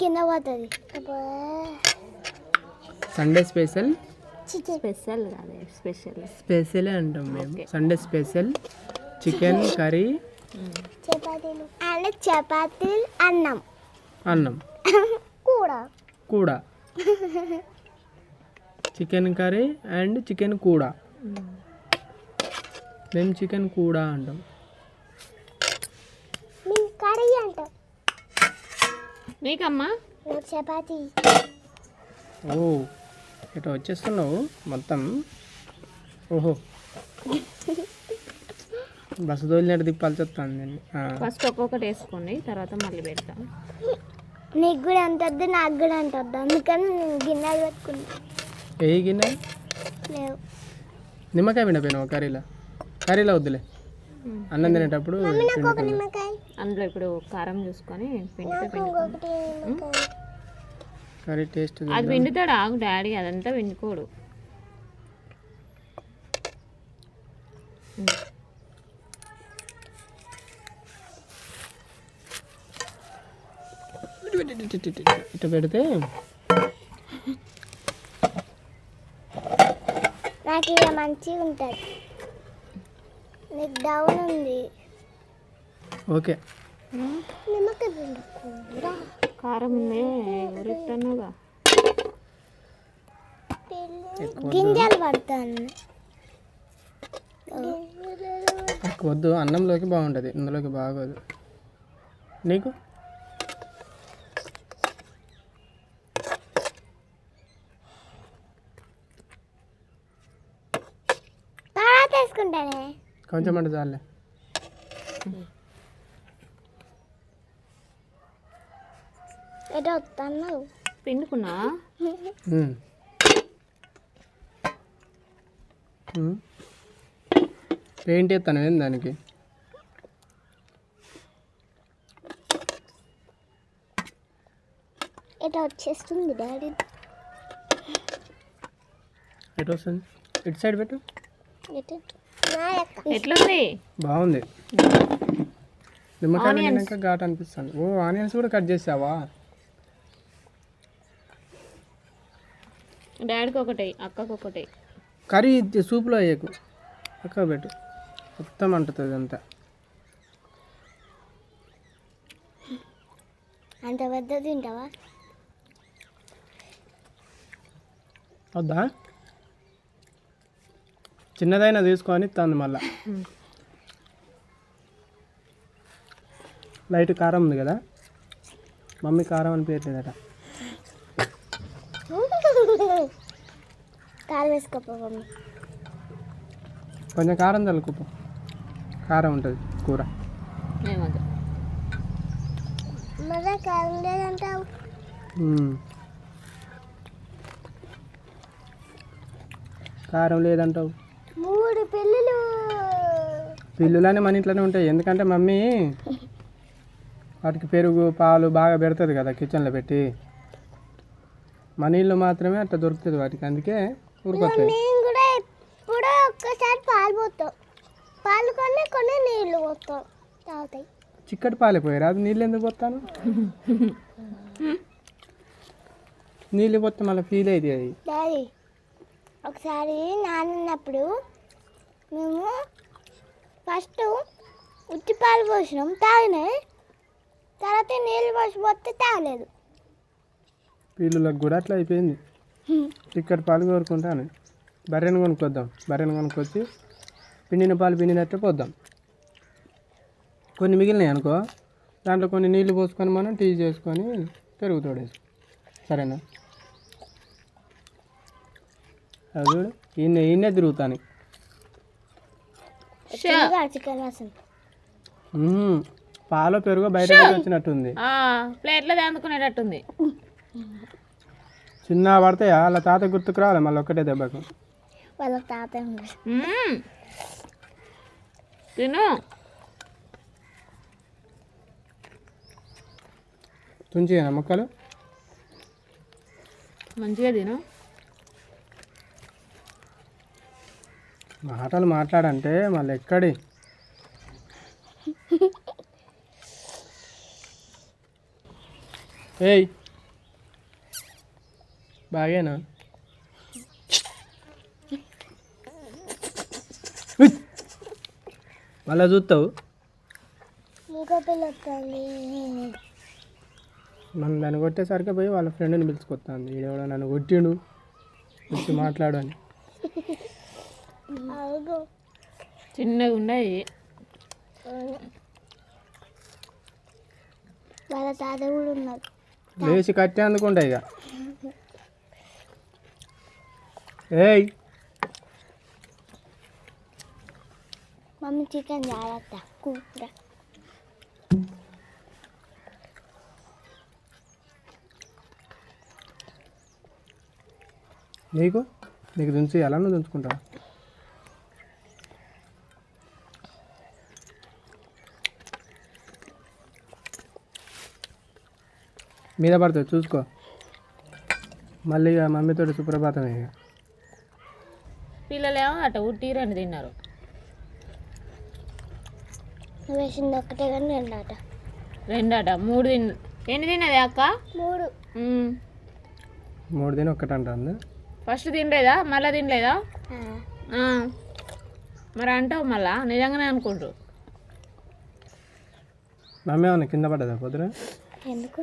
కింద పోతుంది Sunday special? Special కాదు స్పెషల్. స్పెషలే అంటాం మేము. Sunday special. Chicken curry. చపాతీలు. అండ్ చపాతీలు అన్నం. అన్నం. కూడా కూడా చికెన్ కర్రీ అండ్ చికెన్ కూడా మేము చికెన్ కూడా అంటాం. మేము కర్రీ అంటాం. నీకమ్మా? నాకు చపాతీ. ఓ ఇట్లా వచ్చేస్తున్నావు మొత్తం? ఓహో. బస్సు తోలినట్టు నేను. ఆ, ఫస్ట్ ఒక్కొక్కటి వేసుకోండి తర్వాత మళ్ళీ పెడతాం నీకు కూడా అంత వద్దు నాకు కూడా అంత వద్దు. అందుకని నేను గిన్నెలు పెట్టుకున్నా. ఏ గిన్నె? లేవు. నిమ్మకాయ పిండిపోయినావు కర్రీలో? కర్రీలో వద్దులే. అన్నం తినేటప్పుడు నిమ్మకాయ అందులో ఇప్పుడు కారం చూసుకొని పిండితే పిండి టేస్ట్ అది పిండుతాడు ఆగు డాడీ అదంతా పిండుకోడు. ఇట్లా పెడితే నాకు ఇలా మంచిగా ఉంటుంది. నీకు డౌన్ ఉంది. ఓకే. కారం ఉంది ఊరిస్తానుగా గింజలు పడతాను. నాకు వద్దు అన్నంలోకి బాగుంటుంది. ఇందులోకి బాగోదు. నీకు? కొంచెం అంటే చాలే. వస్తాను పిండుకున్నా. పెయింట్ వేస్తాను ఏం దానికి? ఎటు వచ్చేస్తుంది డాడీ. ఎటు వస్తుంది? ఇటు సైడ్ పెట్టు. ఎట్లుంది? బాగుంది. నిమ్మకాయ ఘాట్ అనిపిస్తుంది. ఓ ఆనియన్స్ కూడా కట్ చేసావా? డాడీకి ఒకటి అక్కకి ఒకటి కర్రీ ఇది సూప్లో వేయకు. పక్కకు పెట్టు. మొత్తం అంటుతుంది అంతా. అంత పెద్ద తింటావా? వద్దా? చిన్నదైనా తీసుకొని ఇస్తాను మళ్ళా. లైట్ కారం ఉంది కదా? మమ్మీ కారం అని పేరు లేదట. కాలు వేసుకోపో మమ్మీ. కొంచెం కారం చల్లుకోపో కారం ఉంటుంది కూర. లేదంటావు. కారం లేదంటావు. మూడు పిల్లలు. పిల్లులన్నీ మన ఇంట్లోనే ఉంటాయి ఎందుకంటే మమ్మీ వాటికి పెరుగు పాలు బాగా పెడుతుంది కదా కిచెన్లో పెట్టి. మన ఇల్లు మాత్రమే అట్లా దొరుకుతుంది వాటికి అందుకే ఊరుకొస్తాయి మేము కూడా ఎప్పుడో ఒక్కసారి పాలు పోతాం. పాలు కొన్ని కొన్ని నీళ్ళు పోతాం. తాగుతాయి. చిక్కటి పాలే పోయారు? అది నీళ్ళు ఎందుకు పోతాను? నీళ్ళు పోతే మళ్ళీ ఫీల్ అవుతుంది అది. డాడీ ఒకసారి నాన్నన్నప్పుడు మేము ఫస్ట్ ఉత్తి పాలు పోసినాం. తాగినాయి తర్వాత నీళ్ళు పోసి పోతే తాగలేదు. పిల్లులకు కూడా అట్లా అయిపోయింది. చిక్కటి పాలు కోరుకుంటాను. బర్రెను కొనుక్కొద్దాం. బర్రెను కొనుక్కొచ్చి పిండిన పాలు పిండినట్టే పోద్దాం. కొన్ని మిగిలినాయి అనుకో. దాంట్లో కొన్ని నీళ్ళు పోసుకొని మనం టీ చేసుకొని పెరుగు తోడేసి సరేనా? అది చూడు. ఈయన ఈయనే తిరుగుతాను. పాలో పెరుగు బయట వచ్చినట్టుంది. ప్లేట్లో అందుకునేటట్టుంది చిన్న పడతాయా అలా తాత గుర్తుకు రావాలి మళ్ళీ ఒక్కటే దెబ్బకు. వాళ్ళ తాత. తిను. తుంచి ముక్కలు? మంచిగా తిను. మాటలు మాట్లాడంటే మళ్ళీ ఎక్కడి? ఏయ్ బాగేనా. మళ్ళా చూస్తావు? వస్తుంది నన్ను నన్ను కొట్టేసరికి పోయి వాళ్ళ ఫ్రెండ్ని పిలుచుకొస్తాను ఈడెవడో నన్ను కొట్టిండు. వచ్చి మాట్లాడు అని. చిన్నగా ఉన్నాయి. వాళ్ళ తాత కూడా ఉన్నారు. లేచి కట్టే అందుకుంటా ఇక. ఏయ్ మమ్మీ చికెన్ జాగ్రత్త కూర నీకు నీకు దుంచి ఎలా నువ్వు దుంచుకుంటావు మీద పడుతుంది చూసుకో మళ్ళీ మమ్మీతో సుప్రభాతమే ఇక పిల్లలేమో అట ఉట్టి రెండు తిన్నారు. వేసింది ఒక్కటే కానీ రెండాట. రెండట? మూడు తిన్న ఎన్ని తిన్నది అక్క? మూడు. మూడు దిన ఒక్కటి అంటుంది. ఫస్ట్ తినలేదా? మళ్ళీ తినలేదా? ఆ, ఆ. మరి అంటావు మళ్ళా? నిజంగానే అనుకుంటారు. మమ్మీ ఏమన్నా కింద పడ్డదా పొద్దున? ఎందుకు?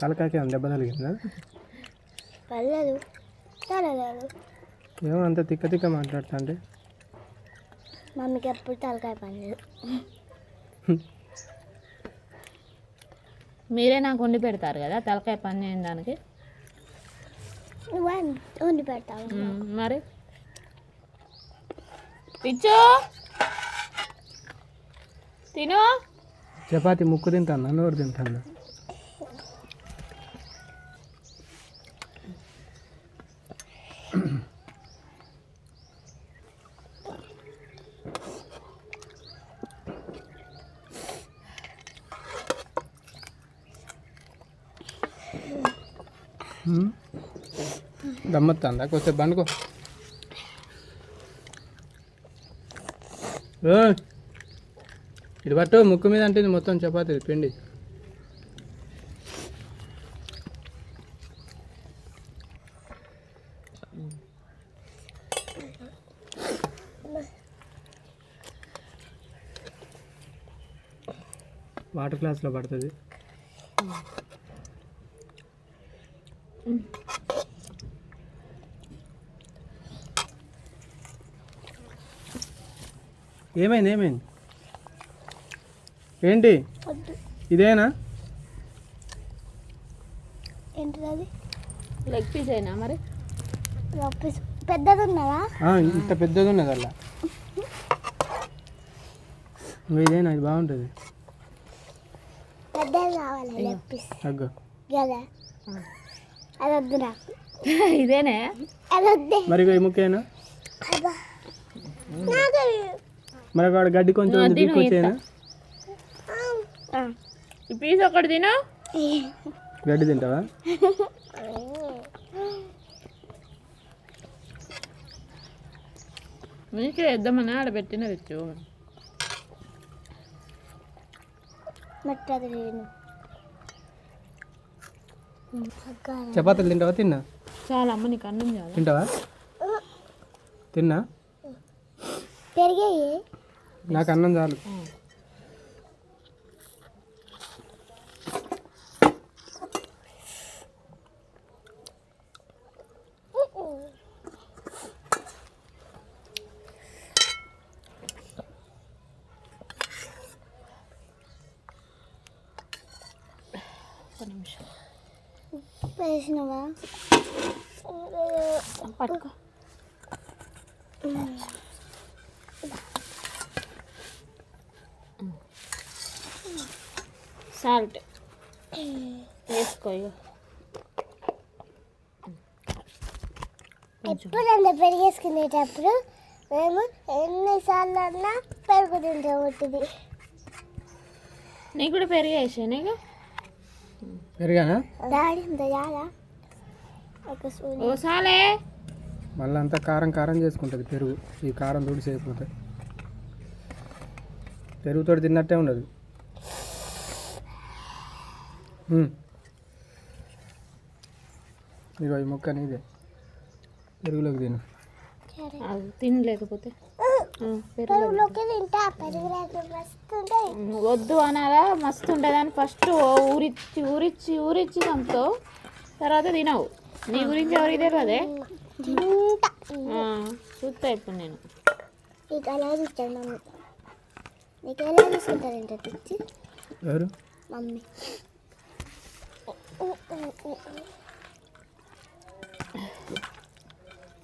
తలకాయకి ఏమన్నా దెబ్బ తగిలిందా? పర్లేదు తరలేదు ఏమో అంత తిక్క తిక్క మాట్లాడుతా అంటే మమ్మీకి ఎప్పుడు తలకాయ పని మీరే నాకు వండి పెడతారు కదా తలకాయ పని చేయని దానికి? వండి పెడతావు. మరి? పిచ్చు! తిను! చపాతి ముక్కు తింటాను నోరు తింటాను దమ్మత్తాందా కొద్దిసేపు బండుకో ఇటు పట్టు ముక్కు మీద అంటే ఇది మొత్తం చపాతి పిండి వాటర్ గ్లాస్లో పడుతుంది. ఏమైంది ఏమైంది? ఏంటి? ఇదేనా? ఏంటిది అది? లెగ్ పీస్ అయినా మరి? రప్పీస్ పెద్దది ఉన్నదా ఆ, ఇంత పెద్దది ఉన్నది అలా ఇదేనా? ఇది బాగుంటుంది. పెద్దది కావాలి లెగ్ పీస్ అగ్గో కదా అది నాకు ఇదేనే? అది మరి ఇగో ఈ ముక్కేనా? అబ్బా. నాకు మరి వాడు గడ్డి కొంచెం ఉంది, తిను, తీసుకొచ్చేనా ఆ. ఈ పీస్ ఒకటి తిను. గడ్డి తింటావా? నీకే వేద్దామని ఆడ పెట్టిన తెచ్చు మెట్టది నేను చపాతీలు తింటావా? తిన్నా. చాలా అమ్మ నీకు అన్నం చాలా తింటావా? తిన్నా. పెరిగాయి. నాకు అన్నం చాలు ఒక నిమిషం వేసినవా? పట్టుకో. సాల్ట్. వేసుకో అంత పెరిగేసుకునేటప్పుడు మేము ఎన్నిసార్లు అన్నా పెరుగు తింటాం ఉంటుంది నీకు కూడా పెరిగేసా నీకు పెరిగానా? మళ్ళీ అంతా కారం కారం చేసుకుంటుంది పెరుగు. ఈ కారం తోడి చేయకపోతే. పెరుగుతో తిన్నట్టే ఉండదు. ఇగో ఈ ముక్క నీదే. పెరుగులోకి తిను. తినలేకపోతే. పెరుగులోకి తింటా. పెరుగు మస్తు వద్దు అనాలా మస్తు ఉంటుంది అని ఫస్ట్ ఊరిచ్చి ఊరిచ్చి ఊరిచ్చి చంపుతో తర్వాత తినవు. నీ గురించి ఎవరికి తెలియదే చూస్తా ఇప్పుడు నేను. నీకు ఎలా ఇచ్చాడు మమ్మీ నీకు ఎలా తీసుకుంటారంట తెచ్చి ఎవరు? మమ్మీ.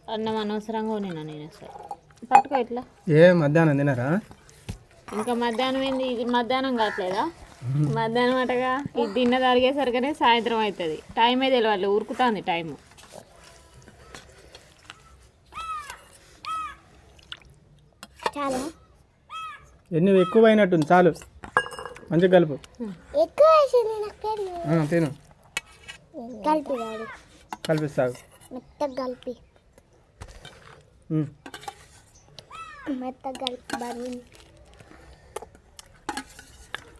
అన్నం అనవసరంగా నేను నేను అసలు పట్టుకో ఇట్లా. ఏ మధ్యాహ్నం తినరా? ఇంకా మధ్యాహ్నం ఏంది? ఇది మధ్యాహ్నం కావట్లేదా? మధ్యాహ్నం అటగా ఇది తిన్న తరిగేసరికనే సాయంత్రం అవుతుంది టైమే తెలియాలి ఉరుకుతుంది టైము చాలా. ఎన్ని ఎక్కువ అయినట్టుంది చాలు. మంచిగా కలుపు. ఎక్కువ తిను. కలిపి కలిపిస్తావు. కలిపి. మెత్తగా బరువు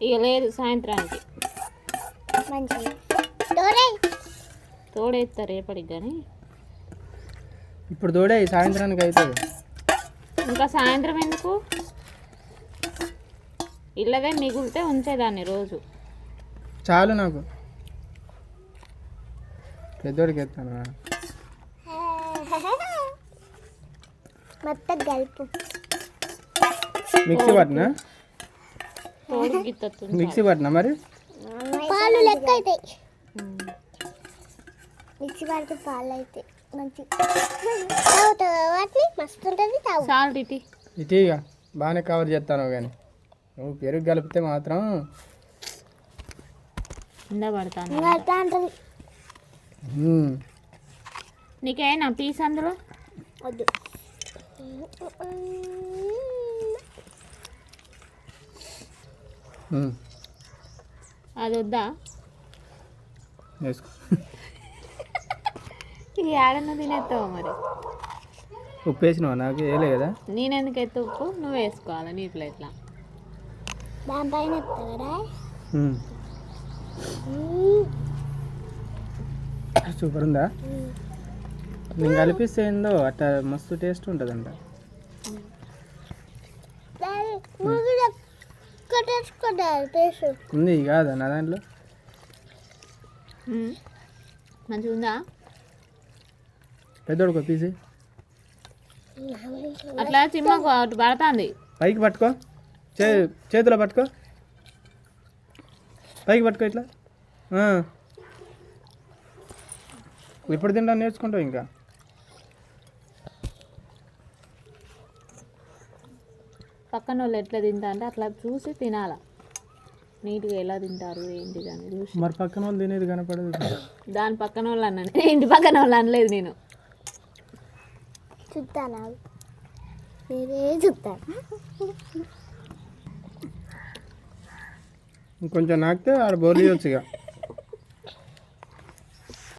ఇక లేదు సాయంత్రానికి. మంచిగా డోరే తోడేస్తారు రేపటికి కానీ ఇప్పుడు తోడే సాయంత్రానికి అవుతుంది ఇంకా సాయంత్రం ఎందుకు? ఇళ్ళదే మిగిలితే ఉంచేదాన్ని రోజు. చాలు నాకు. పెద్దోడికి ఎత్తాను? మెత్తగా కలుపు మిక్సీ పట్టినా? మిక్సీ పట్టినా మరి? పాలు లెక్క అవుతాయి మిక్సీ పడితే పాలు అవుతాయి మంచి తాగుతావు? వాటిని? మస్తు ఉంటుంది తాగు. సాల్ట్ బాగానే కవర్ చేస్తాను కానీ నువ్వు పెరుగు కలిపితే మాత్రం పడతాను. నీకేనా పీస్ అందులో? వద్దు. అది వద్దా? వేసుకో. ఇక ఏడన్నా తినేస్తావు మరి? ఉప్పు వేసినావా? నాకు వేయలే కదా. నేనెందుకు ఎత్తు ఉప్పు? నువ్వు వేసుకోవాలి నీ ప్లేట్లో? దానిపైన సూపర్ ఉందా? నేను కలిపిస్తే ఏందో అట్లా మస్తు టేస్ట్ ఉంటుందంట. ఉంది కాదా నా దాంట్లో. మంచిగా ఉందా? పెద్దోడుకో పీసి అట్లా చిమ్మకు అటు పడుతుంది. పైకి పట్టుకో. చే చేతిలో పట్టుకో. పైకి పట్టుకో ఇట్లా. ఇప్పుడు తింటా నేర్చుకుంటావు ఇంకా? పక్కన వాళ్ళు ఎట్లా తింటా అంటే అట్లా చూసి తినాల. నీట్గా ఎలా తింటారు ఏంటిది అని చూసి. మరి పక్కన వాళ్ళు తినేది కనపడదు. దాని పక్కన వాళ్ళు అన్నాను. ఇంటి పక్కన వాళ్ళు అనలేదు నేను. చూస్తాను? మీరే చూస్తాను. ఇంకొంచెం నాకితే ఆడ బోర్లు ఇక